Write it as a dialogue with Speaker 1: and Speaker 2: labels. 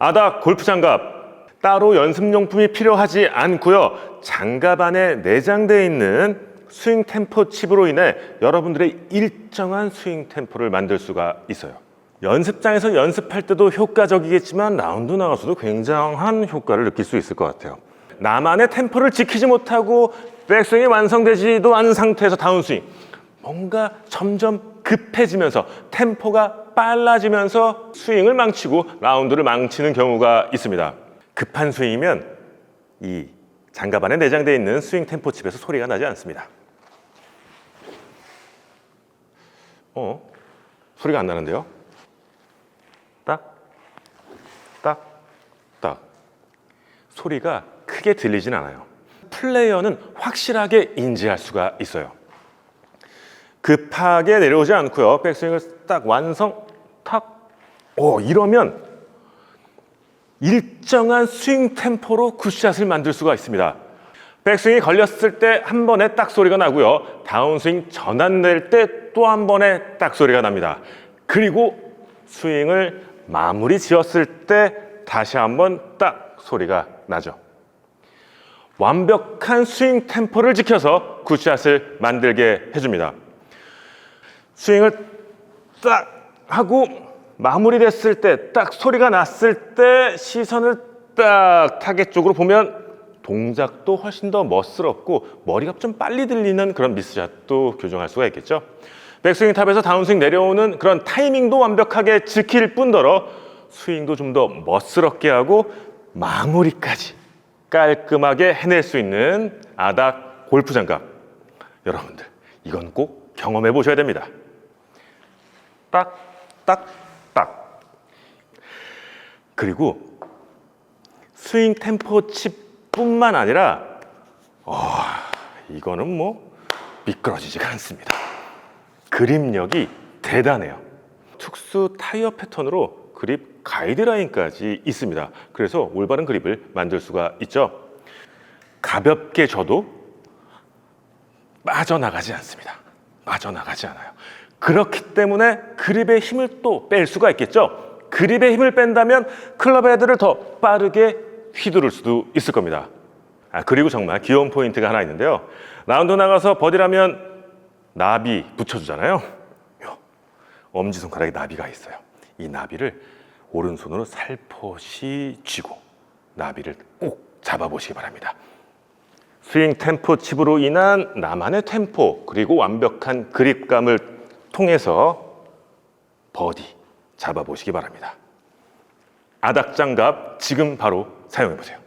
Speaker 1: 아다 골프 장갑 따로 연습용품이 필요하지 않고요. 장갑 안에 내장되어 있는 스윙 템포 칩으로 인해 여러분들의 일정한 스윙 템포를 만들 수가 있어요. 연습장에서 연습할 때도 효과적이겠지만 라운드 나가서도 굉장한 효과를 느낄 수 있을 것 같아요. 나만의 템포를 지키지 못하고 백스윙이 완성되지도 않은 상태에서 다운스윙. 뭔가 점점 급해지면서 템포가 빨라지면서 스윙을 망치고 라운드를 망치는 경우가 있습니다. 급한 스윙이면 이 장갑 안에 내장되어 있는 스윙 템포 칩에서 소리가 나지 않습니다. 어? 소리가 안 나는데요? 딱, 딱, 딱. 소리가 크게 들리진 않아요. 플레이어는 확실하게 인지할 수가 있어요. 급하게 내려오지 않고요. 백스윙을 딱 완성, 탁, 오, 이러면 일정한 스윙 템포로 굿샷을 만들 수가 있습니다. 백스윙이 걸렸을 때 한 번에 딱 소리가 나고요. 다운스윙 전환될 때 또 한 번에 딱 소리가 납니다. 그리고 스윙을 마무리 지었을 때 다시 한 번 딱 소리가 나죠. 완벽한 스윙 템포를 지켜서 굿샷을 만들게 해줍니다. 스윙을 딱 하고 마무리됐을 때 딱 소리가 났을 때 시선을 딱 타겟 쪽으로 보면 동작도 훨씬 더 멋스럽고 머리가 좀 빨리 들리는 그런 미스샷도 교정할 수가 있겠죠. 백스윙 탑에서 다운스윙 내려오는 그런 타이밍도 완벽하게 지킬 뿐더러 스윙도 좀 더 멋스럽게 하고 마무리까지 깔끔하게 해낼 수 있는 아닥 골프 장갑. 여러분들 이건 꼭 경험해 보셔야 됩니다. 딱, 딱, 딱. 그리고 스윙 템포 칩뿐만 아니라, 와, 이거는 뭐 미끄러지지가 않습니다. 그립력이 대단해요. 특수 타이어 패턴으로 그립 가이드라인까지 있습니다. 그래서 올바른 그립을 만들 수가 있죠. 가볍게 줘도 빠져나가지 않습니다. 빠져나가지 않아요. 그렇기 때문에 그립의 힘을 또 뺄 수가 있겠죠. 그립의 힘을 뺀다면 클럽 헤드를 더 빠르게 휘두를 수도 있을 겁니다. 아, 그리고 정말 귀여운 포인트가 하나 있는데요. 라운드 나가서 버디라면 나비 붙여주잖아요. 요, 엄지손가락에 나비가 있어요. 이 나비를 오른손으로 살포시 쥐고 나비를 꼭 잡아보시기 바랍니다. 스윙 템포 칩으로 인한 나만의 템포 그리고 완벽한 그립감을 통해서 버디 잡아보시기 바랍니다. 아닥 장갑 지금 바로 사용해 보세요.